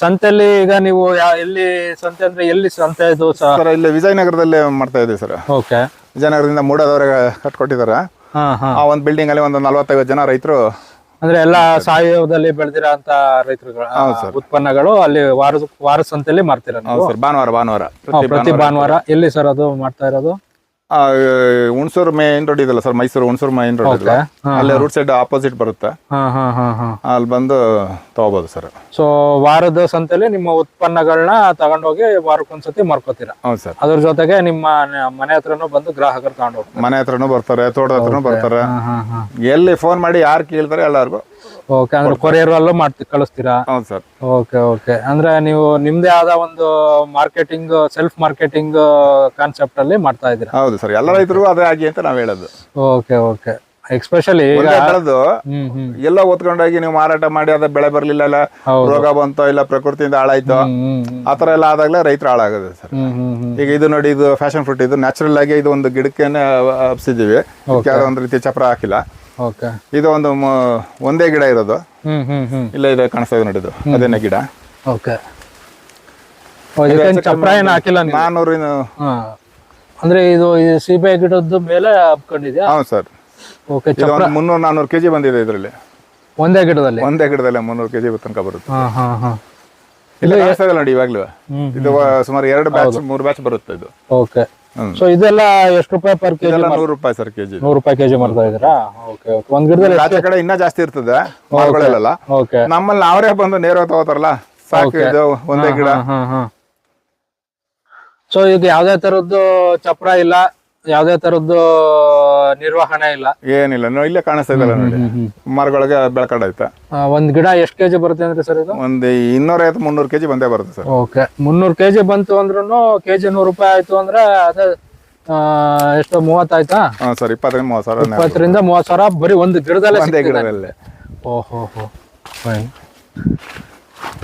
ಸಂತೆಯಲ್ಲಿ ಈಗ ನೀವು ಯಾ- ಎಲ್ಲಿ ಸಂತೆ ಅಂದ್ರೆ ಎಲ್ಲಿ ಸಂತೆ ಇದು ಸರ್ ಇಲ್ಲಿ ವಿಜಯನಗರದಲ್ಲಿ ಮಾಡ್ತಾ ಇದ್ದೀವಿ ಸರ್. ಓಕೆ. ವಿಜಯನಗರದಿಂದ ಮೂಡದವರೆಗೆ ಕಟ್ಕೊಟ್ಟಿದ್ದಾರೆ. ಹಾ ಹಾ. ಆ ಒಂದು ಬಿಲ್ಡಿಂಗ್ ಅಲ್ಲಿ ಒಂದು ನಲವತ್ತೈವತ್ತು ಜನ ರೈತರು ಅಂದ್ರೆ ಎಲ್ಲಾ ಸಾವಯವದಲ್ಲಿ ಬೆಳೆದಿರೋ ಅಂತ ರೈತರುಗಳ ಉತ್ಪನ್ನಗಳು ಅಲ್ಲಿ ವಾರ ವಾರ ಸಂತೆಯಲ್ಲಿ ಮಾರ್ತೀರ ನೀವು? ಸರ್ ಭಾನುವಾರ ಭಾನುವಾರ. ಹಾ, ಪ್ರತಿ ಭಾನುವಾರ ಎಲ್ಲಿ ಸರ್ ಅದು ಮಾಡ್ತಾ ಇರೋದು? ಹುಣಸೂರು ಮೇನ್ ರೋಡ್ ಇದೆಲ್ಲ sir Mysore Hunsur main road ಇದೆ ಅಲ್ಲೇ ರೂಟ್ ಸೈಡ್ ಆಪೋಸಿಟ್ ಬರುತ್ತೆ. ಅಲ್ಲಿ ಬಂದು ತಗೋಬಹುದು ಸರ್ ಸೊ ವಾರದ ಸಂತೆಲಿ ನಿಮ್ಮ ಉತ್ಪನ್ನಗಳನ್ನ ತಗೊಂಡೋಗಿ ವಾರಕ್ಕೊಂದ್ಸತಿ ಮಾರ್ಕೋತೀರಾ? ಹೌದು ಸರ್ ಅದ್ರ ಜೊತೆಗೆ ನಿಮ್ಮ ಮನೆ ಹತ್ರನೂ ಬಂದು ಗ್ರಾಹಕರು ತಗೊಂಡೋಗ ಮನೆ ಹತ್ರನೂ ಬರ್ತಾರೆ ತೋಟದ ಹತ್ರನೂ ಬರ್ತಾರೆ. ಎಲ್ಲಿ ಫೋನ್ ಮಾಡಿ ಯಾರು ಕೇಳ್ತಾರೆ ಎಲ್ಲರಿಗೂ ಓಕೆ ಅಂದ್ರೆ ಕೊರಿಯರ್ ಅಲ್ಲೂ ಮಾಡ್ತಿ ಕಳಿಸ್ತೀರಾ? ಹೌದು ಸರ್. ಓಕೆ ಓಕೆ ಅಂದ್ರೆ ನೀವು ನಿಮ್ದೇ ಆದ ಒಂದು ಮಾರ್ಕೆಟಿಂಗ್ ಸೆಲ್ಫ್ ಮಾರ್ಕೆಟಿಂಗ್ ಕಾನ್ಸೆಪ್ಟ್ ಅಲ್ಲಿ ಮಾಡ್ತಾ ಇದ್ದೀರಾ? ಹೌದು ಸರ್ ಎಲ್ಲ ರೈತರು ಅದೇ ಆಗಿ ಅಂತ ನಾವ್ ಹೇಳೋದು. ಓಕೆ ಓಕೆ ಎಕ್ಸ್ಪೆಷಲಿ ಬೆಳೆದು ಎಲ್ಲ ಓದ್ಕೊಂಡೋಗಿ ನೀವು ಮಾರಾಟ ಮಾಡಿ ಅದ ಬೆಳೆ ಬರ್ಲಿಲ್ಲ ಇಲ್ಲ ರೋಗ ಬಂತೋ ಇಲ್ಲ ಪ್ರಕೃತಿಯಿಂದ ಹಾಳಾಯ್ತೋ ಆತರ ಎಲ್ಲ ಆದಾಗಲೇ ರೈತರು ಹಾಳಾಗೋದು ಸರ್. ಈಗ ಇದು ನೋಡಿ ಇದು ಫ್ಯಾಷನ್ ಫ್ರೂಟ್ ಇದು ನ್ಯಾಚುರಲ್ ಆಗಿ ಇದು ಒಂದು ಗಿಡಕ್ಕೆ ಹಬ್ಸಿದೀವಿ ಯಾವ್ದೋ ಒಂದು ರೀತಿ ಚಪ್ರ ಹಾಕಿಲ್ಲ. ಓಕೆ. ಇದು ಒಂದು ಒಂದೇ ಗಿಡ ಇರೋದು. ಇಲ್ಲ ಇದೆ ಕಾಣಿಸ್ತಾ ಇದೆ ನೋಡಿ ಇದು ಅದೇನೇ ಗಿಡ. ಓಕೆ. ಚಪ್ರ ಏನು ಹಾಕಿಲ್ಲ ಹಾ. ಅಂದ್ರೆ ಇದು ಸೀಬೆ ಗಿಡದ ಮೇಲೆ ಹಬ್ಕೊಂಡಿದ್ಯಾ? ಹೌದು ಸರ್. ಓಕೆ ಮುನ್ನೂರು ನಾನ್ನೂರು ಕೆಜಿ ಬಂದಿದೆ ಇದರಲ್ಲಿ. ಒಂದೇ ಗಿಡದಲ್ಲಿ? ಒಂದೇ ಗಿಡದಲ್ಲಿ ಮುನ್ನೂರು ಕೆಜಿ ತನಕ ಬರುತ್ತೆ. ಹಾ ಹಾ ಹಾ. ಇಲ್ಲ ನೋಡಿ ಇವಾಗ್ಲೂ. ಇದು ಸುಮಾರು ಎರಡು ಬ್ಯಾಚ್ ಮೂರು ಬ್ಯಾಚ್ ಬರುತ್ತೆ ಇದು. ಓಕೆ. ಸೊ ಇದೆಲ್ಲ ಎಷ್ಟು ರೂಪಾಯಿ ಪರ್ ಕೆಜಿ ಇದೆಲ್ಲ ನೂರು ರೂಪಾಯಿ ಸರ್ ಕೆಜಿ ನೂರು ರೂಪಾಯಿ ಕೆಜಿ ಮಾಡ್ತಾ ಇದ್ದೀರಾ? ಓಕೆ ಓಕೆ ಒಂದ್ ಗಿಡದಲ್ಲಿ ಆಚೆ ಕಡೆ ಇನ್ನೂ ಜಾಸ್ತಿ ಇರ್ತದೆ ಮರಗಳೆಲ್ಲ. ಓಕೆ ನಮ್ಮಲ್ಲಿ ಅವರೇ ಬಂದು ನೇರವಾಗಿ ತಗೋತಾರಲ್ಲ ಸಾಕು ಇದು ಒಂದೇ ಗಿಡ. ಸೊ ಇದು ಯಾವ್ದೇ ತರದ್ದು ಚಪ್ರ ಇಲ್ಲ ಯಾವ್ದೇ ತರದ್ದು ನಿರ್ವಹಣೆ ಇಲ್ಲ. ಏನಿಲ್ಲ ಇಲ್ಲೇ ಕಾಣಿಸ್ತಾ ಇದ್ದಾರೆ ನೋಡಿ. ಮರಗಳಿಗೆ ಬೆಳಕಡೆ ಆ, ಒಂದ್ ಗಿಡ ಎಷ್ಟು ಕೆಜಿ ಬರುತ್ತೆ ಅಂದ್ರೆ ಸರ್ ಇದು? ಒಂದ್ ಇನ್ನೂರ ಐವತ್ತು ಮುನ್ನೂರು ಕೆಜಿ ಬಂದೇ ಬರುತ್ತೆ ಸರ್. ಓಕೆ. ಮುನ್ನೂರು ಕೆಜಿ ಬಂತು ಅಂದ್ರೂ ಕೆಜಿ ನೂರು ರೂಪಾಯಿ ಆಯ್ತು ಅಂದ್ರೆ ಅದೇ ಆ, ಎಷ್ಟು ಮೂವತ್ತಾಯ್ತಾ ಹಾಂ ಸರ್ ಇಪ್ಪತ್ತೈದು ಮೂವತ್ತು ಸಾವಿರ ಇಪ್ಪತ್ತರಿಂದ ಮೂವತ್ತು ಸಾವಿರ ಬರೀ ಒಂದು ಗಿಡದಲ್ಲೇ ಒಂದೇ ಸಿಗ್ತದೆ. ಗಿಡದಲ್ಲೇ. ಓಹೋ ಫೈನ್.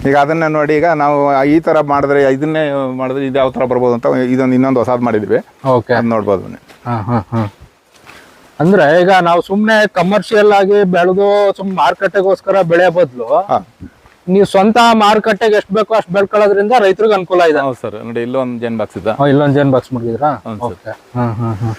ಈಗ ಅದನ್ನ ನೋಡಿ ಈಗ ನಾವು ಈ ತರ ಮಾಡಿದ್ರೆ ಇದನ್ನೇ ಮಾಡಿದ್ರೆ ಇದು ಯಾವ ತರ ಬರ್ಬೋದು ಅಂತ ಇದೊಂದು ಇನ್ನೊಂದು ಹೊಸದು ಮಾಡಿದ್ವಿ. ಓಕೆ. ಅದು ನೋಡ್ಬೋದು ಹಾಂ ಹಾಂ ಹಾಂ. ಅಂದ್ರೆ ಈಗ ನಾವು ಸುಮ್ಮನೆ ಕಮರ್ಷಿಯಲ್ ಆಗಿ ಬೆಳೆದು ಸುಮ್ಮನೆ ಮಾರುಕಟ್ಟೆಗೋಸ್ಕರ ಬೆಳೆ ಬದಲು ನೀವು ಸ್ವಂತ ಮಾರುಕಟ್ಟೆಗೆ ಎಷ್ಟು ಬೇಕೋ ಅಷ್ಟು ಬೆಳ್ಕೊಳ್ಳೋದ್ರಿಂದ ರೈತರಿಗೆ ಅನುಕೂಲ ಇದೆ. ಹೌದು ಸರ್. ನೋಡಿ ಇಲ್ಲೊಂದು ಜೇನ್ ಬಾಕ್ಸ್ ಇದೆ ಇಲ್ಲೊಂದು ಜೇನ್ ಬಾಕ್ಸ್ ಮುಗಿದ್ರಾ. ಓಕೆ. ಹಾಂ ಹಾಂ ಹಾ.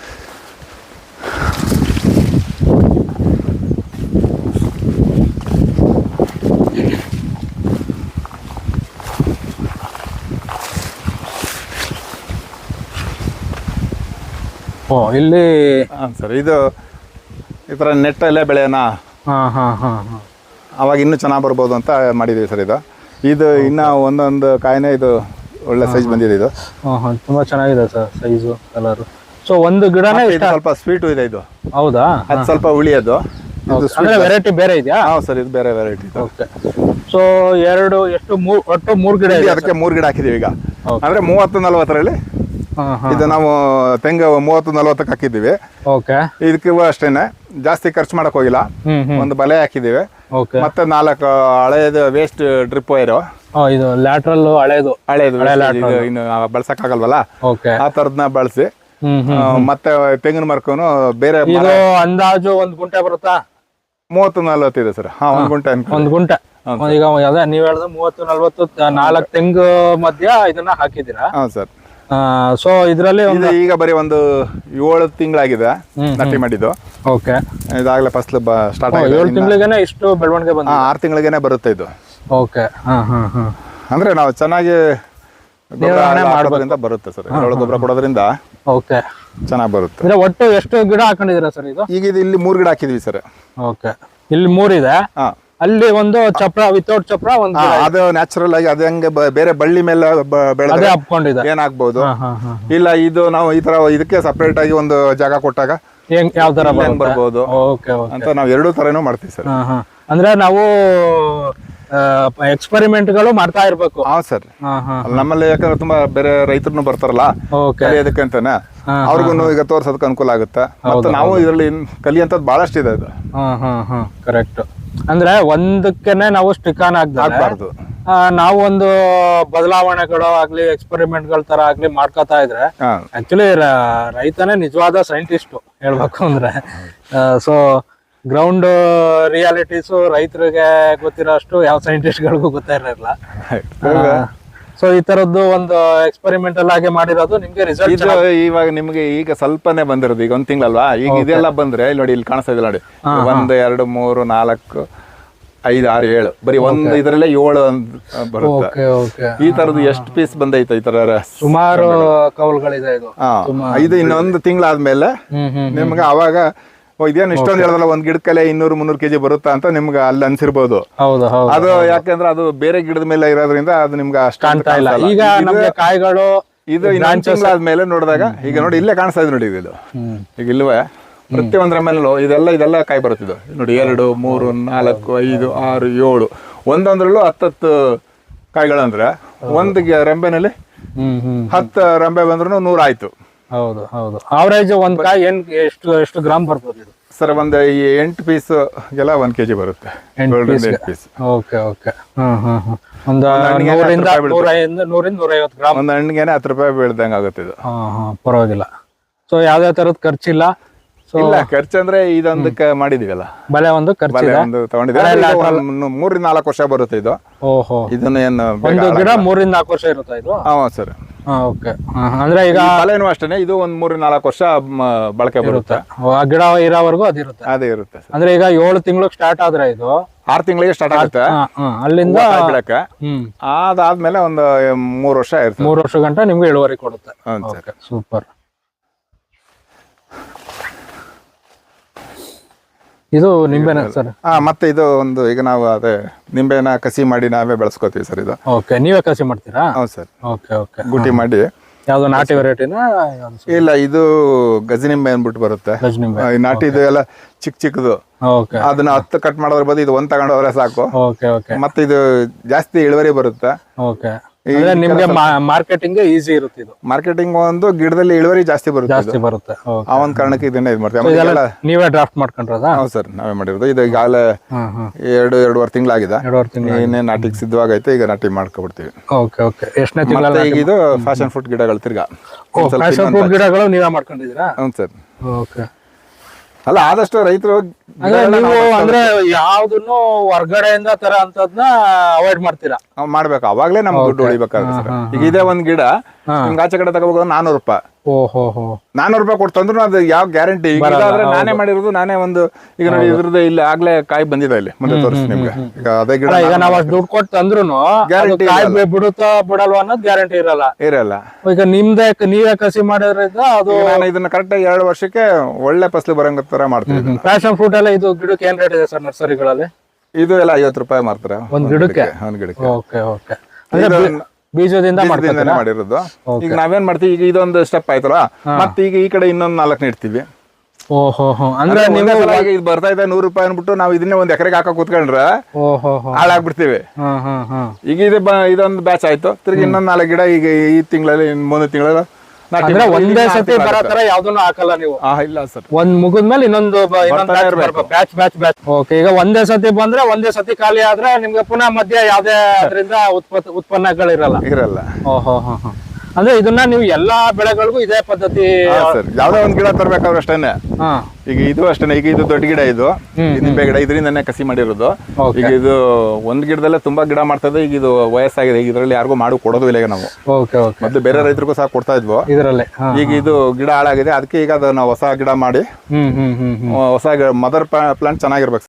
ಓ ಇಲ್ಲಿ ಹಾಂ ಸರ್ ಇದು ಈ ಥರ ನೆಟ್ಟಲ್ಲೇ ಬೆಳೆಯೋಣ. ಹಾ ಹಾ ಹಾ ಹಾ. ಅವಾಗ ಇನ್ನೂ ಚೆನ್ನಾಗಿ ಬರ್ಬೋದು ಅಂತ ಮಾಡಿದ್ದೀವಿ ಸರ್ ಇದು. ಇದು ಇನ್ನೂ ಒಂದೊಂದು ಕಾಯಿನೇ ಇದು ಒಳ್ಳೆ ಸೈಜ್ ಬಂದಿದೆ ಇದು. ಹಾ ಹಾ ತುಂಬಾ ಚೆನ್ನಾಗಿದೆ ಸರ್ ಸೈಜು ಕಲರು ಸೊ ಒಂದು ಗಿಡನೇ ಇದು ಸ್ವಲ್ಪ ಸ್ವೀಟು ಇದೆ ಇದು. ಹೌದಾ? ಅದು ಸ್ವಲ್ಪ ಉಳಿಯೋದು ಇದು ಅಂದ್ರೆ ವೆರೈಟಿ ಬೇರೆ ಇದೆಯಾ? ಹಾ ಸರ್ ಇದು ಬೇರೆ ವೆರೈಟಿ ಇದು ಓಕೆ ಸೊ ಎರಡು ಎಷ್ಟು ಮೂರ್ ಒಟ್ಟು ಮೂರ್ ಗಿಡ ಇದೆ ಅದಕ್ಕೆ ಮೂರು ಗಿಡ ಹಾಕಿದೀವಿ ಈಗ. ಅಂದ್ರೆ ಮೂವತ್ತು ನಲ್ವತ್ತರಲ್ಲಿ ಇದು ನಾವು ತೆಂಗು ಮೂವತ್ತು ನಲ್ವತ್ತಕ್ಕೆ ಹಾಕಿದ್ದೀವಿ. ಓಕೆ. ಇದಕ್ಕೆ ಅಷ್ಟೇನೆ. ಜಾಸ್ತಿ ಖರ್ಚು ಮಾಡಕ್ ಹೋಗಿಲ್ಲ. ಒಂದು ಬಲೆ ಹಾಕಿದ್ದೀವಿ. ಮತ್ತೆ ನಾಲ್ಕು ಹಳೆಯದು ವೇಸ್ಟ್ ಡ್ರಿಪ್ ವೈರ್ ಇದು ಲ್ಯಾಟ್ರಲ್ ಹಳೆಯದು ಹಳೆಯದು ಇದು ಇನ್ನು ಬಳಸಕ್ ಆಗಲ್ವಲ್ಲ ಆ ತರದ್ನ ಬಳಸಿ. ಮತ್ತೆ ತೆಂಗಿನ ಮರಕ್ಕೂ ಬೇರೆ ಇದು ಅಂದಾಜು ಒಂದ್ ಗುಂಟೆ ಬರುತ್ತಾ? ಮೂವತ್ತು ನಲ್ವತ್ತಿದೆ ಸರ್. ಹಾ ಒಂದು ಗುಂಟೆ ಒಂದು ಒಂದ್ ಗುಂಟೆ. ಈಗ ಅದೇ ನೀವ್ ಹೇಳ್ದ ಮೂವತ್ತು ನಲ್ವತ್ತು ನಾಲ್ಕು ತೆಂಗು ಮಧ್ಯ ಇದನ್ನ ಹಾಕಿದ್ದೀರಾ? ಹಾ ಸರ್. ಸೊ ಇದ್ರಲ್ಲಿ ಒಂದು ಈಗ ಬರೀ ಒಂದು ಏಳು ತಿಂಗಳಾಗಿದೆ ನಟ್ಟಿ ನಾಟಿ ಮಾಡಿದ್ದು. ಓಕೆ ಇದಾಗಲೇ ಫಸ್ಟ್ ಸ್ಟಾರ್ಟ್ ಆಗಿದೆ. ಏಳು ತಿಂಗಳಿಗೇನೆ ಇಷ್ಟು ಬೆಳವಣಿಗೆ ಬಂದ ಆರು ತಿಂಗಳಿಗೇನೆ ಬರುತ್ತೆ ಇದು. ಓಕೆ ಅಂದ್ರೆ ನಾವು ಚೆನ್ನಾಗಿ ಬರುತ್ತೆ ಸರ್. ಎರೆಹುಳು ಗೊಬ್ಬರ ಕೊಡೋದ್ರಿಂದ ಓಕೆ ಚೆನ್ನಾಗಿ ಬರುತ್ತೆ. ಅಂದ್ರೆ ಒಟ್ಟು ಎಷ್ಟು ಗಿಡ ಹಾಕೊಂಡಿದ್ದೀರಾ ಸರ್ ಇದು? ಈಗ ಇದು ಇಲ್ಲಿ ಮೂರು ಗಿಡ ಹಾಕಿದ್ವಿ ಸರ್. ಓಕೆ ಇಲ್ಲಿ ಮೂರಿದೆ? ಹಾ. ಅಲ್ಲಿ ಒಂದು ಚಪ್ರ ವಿತೌಟ್ ಚಪ್ರ ಒಂದು ಅದು ನ್ಯಾಚುರಲ್ ಆಗಿ ಅದು ಹೆಂಗೆ ಬೇರೆ ಬಳ್ಳಿ ಮೇಲೆ ಬೆಳೆದ್ರೆ ಹಬ್ಕೊಂಡಿದೆ ಏನಾಗ್ಬೋದು? ಇಲ್ಲ ಇದು ನಾವು ಈ ತರ ಇದಕ್ಕೆ ಸಪರೇಟ್ ಆಗಿ ಒಂದು ಜಾಗ ಕೊಟ್ಟಾಗ ಯಾವ ತರ ಬರ್ಬೋದು? ಅಂತ ನಾವು ಎರಡೂ ತರನೂ ಮಾಡ್ತೀವಿ ಸರ್. ಅಂದ್ರೆ ನಾವು ಎಕ್ಸ್ಪೆರಿಮೆಂಟ್ಗಳು ಮಾಡ್ತಾ ಇರ್ಬೇಕು. ಹಾ ಸರ್. ನಮ್ಮಲ್ಲಿ ಯಾಕಂದ್ರೆ ತುಂಬಾ ಬೇರೆ ರೈತರು ಬರ್ತಾರಲ್ಲ ಕಲಿಯೋದಕ್ಕಂತಾನೆ ಅವ್ರಿಗೂ ಈಗ ತೋರ್ಸೋದಕ್ಕೆ ಅನುಕೂಲ ಆಗುತ್ತೆ. ಮತ್ತೆ ನಾವು ಇದರಲ್ಲಿ ಕಲಿಯಂತದ್ ಬಹಳಷ್ಟು ಇದೆ ಅದು. ಹಾ ಹಾ ಹಾ. ಕರೆಕ್ಟ್ ಅಂದ್ರೆ ಒಂದಕ್ಕೆನೆ ನಾವು ಸ್ಟಿಕ್ ಆನ್ ಆಗ್ದಾಗ ಆಗ್ಬಾರ್ದು ನಾವು ಒಂದು ಬದಲಾವಣೆಗಳು ಆಗ್ಲಿ ಎಕ್ಸ್ಪೆರಿಮೆಂಟ್ಗಳ ತರ ಆಗ್ಲಿ ಮಾಡ್ಕೋತಾ ಇದ್ರೆ ಆಕ್ಚುಲಿ ರೈತನೇ ನಿಜವಾದ ಸೈಂಟಿಸ್ಟ್ ಹೇಳ್ಬೇಕು ಅಂದ್ರೆ. ಸೊ ಗ್ರೌಂಡ್ ರಿಯಾಲಿಟೀಸ್ ರೈತರಿಗೆ ಗೊತ್ತಿರೋ ಅಷ್ಟು ಯಾವ ಗೊತ್ತಾ ಗೊತ್ತಿರಲಿಲ್ಲ ಸೊ ಈ ತರದ್ದು ಒಂದು ಎಕ್ಸ್ಪೆರಿಮೆಂಟ್ ಎಲ್ಲ ಹಾಗೆ ಮಾಡಿರೋದು ನಿಮ್ಗೆ ರಿಸಲ್ಟ್ ಇದು ಇವಾಗ ನಿಮ್ಗೆ ಈಗ ಸ್ವಲ್ಪನೇ ಬಂದಿರೋದು ಈಗ ಒಂದ್ ತಿಂಗಳಲ್ವಾ? ಈಗ ಇದೆಲ್ಲ ಬಂದ್ರೆ ಇಲ್ಲಿ ನೋಡಿ ಇಲ್ಲಿ ಕಾಣಿಸ್ತಾ ಇದೆ ನೋಡಿ. ಒಂದ್ ಎರಡು ಮೂರು ನಾಲ್ಕು ಐದು ಆರು ಏಳು. ಬರೀ ಒಂದ್ ಇದ್ರಲ್ಲೇ ಏಳು ಅಂತ ಬರುತ್ತೆ. ಈ ತರದ್ದು ಎಷ್ಟು ಪೀಸ್ ಬಂದೈತೆ ಈ ತರ ಸುಮಾರು ಕೌಲ್ಗಳಿದೆ ಇದು. ಇದು ಇನ್ನೊಂದು ತಿಂಗಳಾದ್ಮೇಲೆ ನಿಮ್ಗೆ ಅವಾಗ ಇದೇನು ಇಷ್ಟೊಂದು ಹೇಳಿದ್ರಲ್ಲ ಒಂದ್ ಗಿಡಕ್ಕಲ್ಲೇ ಇನ್ನೂರು ಮುನ್ನೂರು ಕೆಜಿ ಬರುತ್ತಾ ಅಂತ ನಿಮ್ಗೆ ಅಲ್ಲಿ ಅನ್ಸಿರ್ಬೋದು. ಹೌದು ಹೌದು ಅದು ಯಾಕಂದ್ರೆ ಅದು ಬೇರೆ ಗಿಡದ ಮೇಲೆ ಇರೋದ್ರಿಂದ ಅದು ನಿಮ್ಗೆ ಅಷ್ಟು ಕಾಣ್ತಾ ಇಲ್ಲ. ಈಗ ನಮ್ಗೆ ಕಾಯಿಗಳು ಇದು ಆದ್ಮೇಲೆ ನೋಡಿದಾಗ ಈಗ ನೋಡಿ ಇಲ್ಲೇ ಕಾಣಿಸ್ತಾ ಇದೆ ನೋಡಿ ಇದು. ಈಗ ಇಲ್ವೇ? ಪ್ರತಿಯೊಂದರ ಮೇಲೂ ಇದೆಲ್ಲ ಇದೆಲ್ಲ ಕಾಯಿ ಬರುತ್ತಿದ್ದು. ನೋಡಿ ಎರಡು ಮೂರು ನಾಲ್ಕು ಐದು ಆರು ಏಳು. ಒಂದೊಂದ್ರಲ್ಲೂ ಹತ್ತತ್ತು ಕಾಯಿಗಳಂದ್ರೆ ಒಂದು ರೆಂಬೆನಲ್ಲಿ ಹತ್ತು ರೆಂಬೆ ಬಂದ್ರು ನೂರ ಆಯ್ತು ಹೌದು ಹೌದು. ಆವರೇಜ್ ಒಂದ್ ಕಾಯಿ ಏನ್ ಎಷ್ಟು ಎಷ್ಟು ಗ್ರಾಮ್ ಬರ್ಬೋದು ಇದು? ಸರ್ ಒಂದು ಈ ಎಂಟು ಪೀಸ್ ಎಲ್ಲ ಒಂದ್ ಕೆಜಿ ಬರುತ್ತೆ. ಪೀಸ್ ಓಕೆ ಓಕೆ ಒಂದು ನೂರಿಂದ. ನೂರಿಂದ ನೂರೈವತ್ತು ಗ್ರಾಮ್. ಒಂದು ಹಣ್ಣಿಗೆ ಹತ್ತು ರೂಪಾಯಿ ಬೀಳ್ದಂಗೆ ಆಗುತ್ತೆ ಇದು. ಹಾ ಹಾ ಪರವಾಗಿಲ್ಲ. ಸೊ ಯಾವ್ದೇ ತರದ್ ಖರ್ಚಿಲ್ಲ? ಇಲ್ಲ ಖರ್ಚಂದ್ರೆ ಇದೊಂದಕ್ಕೆ ಮಾಡಿದೀವಲ್ಲ. ಬಲೆ ಒಂದು ಖರ್ಚು ಬಲೆ ಒಂದು ತಗೊಂಡಿದ್ದೀವಿ. ಮೂರಿಂದ ನಾಲ್ಕು ವರ್ಷ ಬರುತ್ತೆ ಇದು. ಓಹೋ. ಇದನ್ನ ಏನು ಒಂದು ಗಿಡ ಮೂರಿಂದ ನಾಲ್ಕು ವರ್ಷ ಇರುತ್ತಾ ಇದು? ಹಾ ಸರ್. ಓಕೆ. ಅಂದ್ರೆ ಈಗ ಬಲೆನೂ ಅಷ್ಟೇನೆ ಇದು ಒಂದ್ ಮೂರಿಂದ ನಾಲ್ಕು ವರ್ಷ ಬಳಕೆ ಬರುತ್ತೆ. ಆ ಗಿಡ ಇರೋವರೆಗೂ ಅದಿರುತ್ತೆ ಅದೇ ಇರುತ್ತೆ ಅಂದ್ರೆ ಈಗ ಏಳು ತಿಂಗಳು ಸ್ಟಾರ್ಟ್ ಆದ್ರೆ ಇದು? ಆರ್ ತಿಂಗಳಿಗೆ ಸ್ಟಾರ್ಟ್ ಆಗುತ್ತೆ. ಅಲ್ಲಿಂದ ಬಿಡಕ್ಕೆ ಅದಾದ್ಮೇಲೆ ಒಂದು ಮೂರು ವರ್ಷ ಇರುತ್ತೆ ಮೂರು ವರ್ಷ ಗಂಟ ನಿಮ್ಗೆ ಇಳುವರಿ ಕೊಡುತ್ತೆ. ಸೂಪರ್. ಇದು ನಿಂಬೆನ ಸರ್? ಹಾ ಮತ್ತೆ ಇದು ಒಂದು ಈಗ ನಾವು ಅದೇ ನಿಂಬೆನ ಕಸಿ ಮಾಡಿ ನಾವೇ ಬೆಳೆಸ್ಕೋತೀವಿ ಸರ್ ಇದು. ಓಕೆ ನೀವೇ ಕಸಿ ಮಾಡ್ತೀರಾ? ಹೌದು ಸರ್. Okay okay. ಗುಟಿ ಮಾಡಿ. ಯಾವ್ದು ನಾಟಿ ವೆರೈಟಿನ ಇಲ್ಲ ಇದು ಗಜನಿಂಬೆ ಅಂದ್ಬಿಟ್ಟು ಬರುತ್ತೆ. ಗಜನಿಂಬೆ ನಾಟಿ ಇದು ಎಲ್ಲ ಚಿಕ್ಕ ಚಿಕ್ಕದು ಅದನ್ನ ಹತ್ತು ಕಟ್ ಮಾಡೋದ್ರ ಬದಲು ಇದು ಒಂದ್ ತಗೊಂಡೋದ್ರೆ ಸಾಕು. Okay okay. ಮತ್ತೆ ಇದು ಜಾಸ್ತಿ ಇಳುವರಿ ಬರುತ್ತೆ. ಓಕೆ. ನಿಮ್ಗೆ ಮಾರ್ಕೆಟಿಂಗ್ ಈಸಿ ಇರುತ್ತೆ ಇದು. ಮಾರ್ಕೆಟಿಂಗ್ ಒಂದು ಗಿಡದಲ್ಲಿ ಇಳುವರಿ ಜಾಸ್ತಿ ಬರುತ್ತೆ ಜಾಸ್ತಿ ಬರುತ್ತೆ. ಆ ಒಂದ್ ಕಾರಣಕ್ಕೆ ಇದನ್ನ ಇದು ಮಾಡ್ತೀವಿ. ನೀವೇ ಡ್ರಾಫ್ಟ್ ಮಾಡ್ಕೊಂಡ್ರದ? ಹೌದು ಸರ್ ನಾವೇ ಮಾಡಿರೋದು. ಇದು ಈಗಾಗಲೇ ಎರಡು ಎರಡುವರೆ ತಿಂಗಳಾಗಿದೆ. ಎರಡುವರೆ ತಿಂಗಳು ಇನ್ನೇ ನಾಟಿಗೆ ಸಿದ್ಧವಾಗೈತೆ ಈಗ ನಾಟಿ ಮಾಡ್ಕೊಬಿಡ್ತೀವಿ. ಓಕೆ ಓಕೆ ಎಷ್ಟನೇ ತಿಂಗಳ ಈಗ ಇದು ಫ್ಯಾಷನ್ ಫುಡ್ ಗಿಡಗಳು ತಿರ್ಗಾ. ಫ್ಯಾಷನ್ ಫ್ರೂಟ್ ಗಿಡಗಳು ನೀವೇ ಮಾಡ್ಕೊಂಡಿದ್ದೀರಾ? ಹ್ಞೂ ಸರ್. ಓಕೆ ಅಲ್ಲ ಆದಷ್ಟು ರೈತರು ಅಂದ್ರೆ ನೀವು ಅಂದ್ರೆ ಯಾವ್ದನ್ನು ಹೊರ್ಗಡೆಯಿಂದ ತರ ಅಂತದ್ನ ಅವಾಯ್ಡ್ ಮಾಡ್ತೀರಾ ಮಾಡ್ಬೇಕು. ಅವಾಗ್ಲೇ ನಮ್ಗೆ ದುಡ್ಡು ಉಳಿಬೇಕಾಗುತ್ತೆ ಈಗ ಇದೇ ಒಂದ್ ಗಿಡ ನಿಮ್ಗೆ ಆಚೆ ಕಡೆ ತಗೋಬೇಕು ನಾನೂರು ರೂಪಾಯಿ. ಓಹೋ ನಾನೂರು ರೂಪಾಯಿ ಕೊಡ್ತಂದ್ರು ತಂದ್ರು ಅದು ಯಾವ ಗ್ಯಾರಂಟಿ? ಈಗ ಇದಾದ್ರೆ ನಾನೇ ಮಾಡಿರೋದು ನಾನೇ ಒಂದು ಈಗ ನೋಡಿ ಇದ್ರದ್ದು ಇಲ್ಲಿ ಆಗ್ಲೇ ಕಾಯಿ ಬಂದಿದೆ ಇಲ್ಲಿ ಮುಂದೆ ತೋರಿಸಿ ನಿಮ್ಗೆ. ಈಗ ಅದೇ ಗಿಡ ಈಗ ನಾವ್ ಅಷ್ಟು ದುಡ್ಡು ಕೊಟ್ಟು ತಂದ್ರುನು ಗ್ಯಾರಂಟಿ ಕಾಯಿ ಬಿಡುತ್ತಾ ಬಿಡಲ್ವಾ ಅನ್ನೋದು ಗ್ಯಾರಂಟಿ ಇರಲ್ಲ. ಇರಲ್ಲ. ಈಗ ನಿಮ್ದೇ ನೀವೇ ಕಸಿ ಮಾಡೋದ್ರಿಂದ ಅದು ನಾನು ಇದನ್ನ ಕರೆಕ್ಟ್ ಎರಡು ವರ್ಷಕ್ಕೆ ಒಳ್ಳೆ ಫಸಲು ಬರಂಗ ತರ ಮಾಡ್ತೀವಿ ಫ್ಯಾಷನ್ ಫ್ರೂಟ್ ಎಲ್ಲ ಇದು ಗಿಡಕ್ಕೆ ಏನ್ ರೇಟ್ ಇದೆ ಸರ್ ನರ್ಸರಿಗಳಲ್ಲಿ ಇದು ಎಲ್ಲ ಐವತ್ತು ರೂಪಾಯಿ ಮಾರ್ತಾರೆ. ಒಂದ್ ಗಿಡಕ್ಕೆ? ಒಂದ್ ಗಿಡಕ್ಕೆ. Okay okay. ಅಂದ್ರೆ ಬೀಜದಿಂದ ಮಾಡಿರೋದು. ಈಗ ನಾವೇನ್ ಮಾಡ್ತೀವಿ? ಈಗ ಇದೊಂದು ಸ್ಟೆಪ್ ಆಯ್ತಲ್ಲ? ಮತ್ತೆ ಈಗ ಈ ಕಡೆ ಇನ್ನೊಂದ್ ನಾಲ್ಕು ನೆಡ್ತೀವಿ. ಓಹೋ ಅಂದ್ರೆ ಇದು ಬರ್ತಾ ಇದೆ ನೂರು ರೂಪಾಯಿ ಅನ್ಬಿಟ್ಟು ನಾವು ಇದನ್ನೇ ಒಂದ್ ಎಕರೆಗೆ ಹಾಕಕ್ ಕೂತ್ಕೊಂಡ್ರೆ ಹಾಳಾಗ್ಬಿಡ್ತೀವಿ. ಈಗ ಇದು ಇದೊಂದು ಬ್ಯಾಚ್ ಆಯ್ತು. ತಿರ್ಗಿ ಇನ್ನೊಂದ್ ನಾಲ್ಕು ಗಿಡ ಈಗ ಈ ತಿಂಗಳಲ್ಲಿ ಮುಂದೆ ತಿಂಗಳಲ್ಲಿ ಅಂದ್ರೆ ಒಂದೇ ಸತಿ ಬರೋ ತರ ಯಾವ್ದನ್ನು ಹಾಕಲ್ಲ ನೀವು. ಇಲ್ಲ ಸರ್. ಒಂದ್ ಮುಗಿದ್ಮೇಲೆ ಇನ್ನೊಂದು ಬ್ಯಾಚ್ ಬ್ಯಾಚ್ ಬ್ಯಾಚ್ ಓಕೆ ಈಗ ಒಂದೇ ಸತಿ ಬಂದ್ರೆ ಒಂದೇ ಸತಿ ಖಾಲಿ ಆದ್ರೆ ನಿಮ್ಗೆ ಪುನಃ ಮಧ್ಯ ಯಾವ್ದೇ <laughs> ಅದರಿಂದ ಉತ್ಪತ್ತ ಉತ್ಪನ್ನಗಳಿರಲ್ಲ ಇರಲ್ಲ. ಓಹೋ ಹಾ ಹೋ. ಅಂದ್ರೆ ಇದನ್ನ ನೀವು ಎಲ್ಲಾ ಬೆಳೆಗಳಿಗೂ ಇದೇ ಪದ್ಧತಿ ಯಾವ್ದೋ ಒಂದ್ ಗಿಡ ತರ್ಬೇಕಾದ್ರೆ ಅಷ್ಟೇನೆ. ಈಗ ಇದು ಅಷ್ಟೇನೆ ಈಗ ಇದು ದೊಡ್ಡ ಗಿಡ ಇದು. ನಿಂಬೆ ಗಿಡ ಇದರಿಂದನೇ ಕಸಿ ಮಾಡಿರೋದು. ಈಗ ಇದು ಒಂದ್ ಗಿಡದಲ್ಲೇ ತುಂಬಾ ಗಿಡ ಮಾಡ್ತದೆ ಈಗ ಇದು ವಯಸ್ಸಾಗಿದೆ ಈಗ ಇದರಲ್ಲಿ ಯಾರಿಗೂ ಮಾಡು ಕೊಡೋದು ಇಲ್ಲ ಈಗ ನಾವು. ಮತ್ತೆ ಬೇರೆ ರೈತರಿಗೂ ಸಹ ಕೊಡ್ತಾ ಇದ್ವು. ಇದರಲ್ಲೇ ಈಗ ಇದು ಗಿಡ ಹಾಳಾಗಿದೆ ಅದಕ್ಕೆ ಈಗ ಅದನ್ನ ನಾವು ಹೊಸ ಗಿಡ ಮಾಡಿ ಹೊಸ ಮದರ್ ಪ್ಲಾಂಟ್ ಚೆನ್ನಾಗಿರ್ಬೇಕು